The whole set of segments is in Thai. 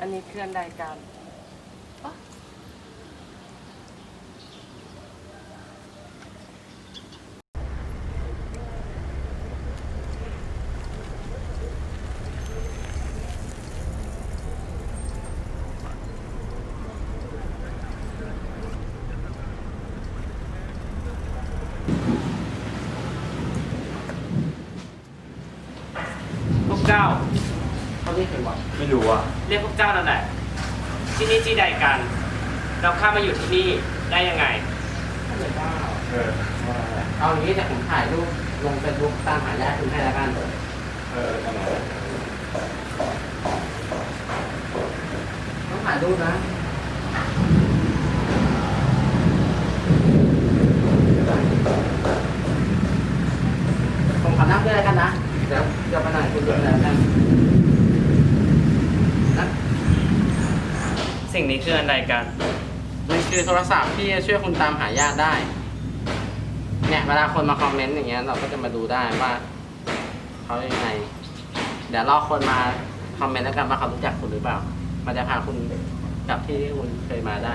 อันนี้คืออันใดกันพวกเจ้า เขาเรียกกันว่าไม่รู้อะเรียกพวกเจ้านั่นแหละที่นี่ที่ใดกัน เราข้ามมาอยู่ที่นี่ได้ยังไงเออเอาอย่างนี้แต่ผมถ่ายรูปลงเฟซบุ๊กตามหาญาติคุณให้แล้วกันเออทำไมต้องถ่ายรูปนะผมขอนั่งด้วยแล้วกันนะ เดี๋ยวเดี๋ยวไปไหนคุณดูแลกันนะ สิ่งนี้คืออันใดกัน มันคือโทรศัพท์ที่จะช่วยคุณตามหาญาติได้ เนี่ยเวลาคนมาคอมเมนต์อย่างเงี้ยเราก็จะมาดูได้ว่าเขายังไง เดี๋ยวรอคนมาคอมเมนต์แล้วกันว่าเขารู้จักคุณหรือเปล่า มันจะพาคุณกลับที่ที่คุณเคยมาได้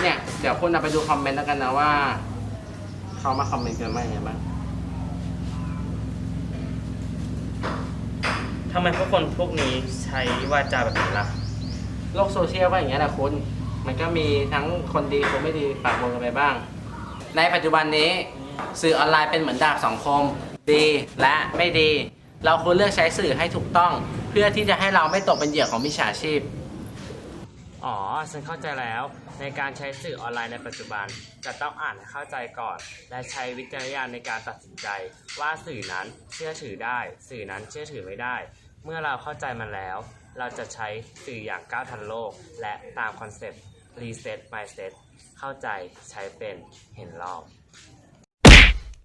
เนี่ย เดี๋ยวคุณเอาไปดูคอมเมนต์แล้วกันนะว่าเขามาคอมเมนต์กันว่ายังไงบ้าง ทำไมพวกคนพวกนี้ใช้วาจาแบบนี้ล่ะ โลกโซเชียลก็อย่างเงี้ยแหละคุณ มันก็มีทั้งคนดีคนไม่ดีปะปนกันไปบ้าง ในปัจจุบันนี้สื่อออนไลน์เป็นเหมือนดาบสองคม ดีและไม่ดี เราควรเลือกใช้สื่อให้ถูกต้อง เพื่อที่จะให้เราไม่ตกเป็นเหยื่อของมิจฉาชีพ อ๋อ ฉันเข้าใจแล้ว ในการใช้สื่อออนไลน์ในปัจจุบัน จะต้องอ่านให้เข้าใจก่อน และใช้วิจารณญาณในการตัดสินใจ ว่าสื่อนั้นเชื่อถือได้ สื่อนั้นเชื่อถือไม่ได้ เมื่อเราเข้าใจมันแล้ว เราจะใช้สื่ออย่างก้าวทันโลก และตามคอนเซ็ปต์ reset mindset เข้าใจใช้เป็นเห็นรอบ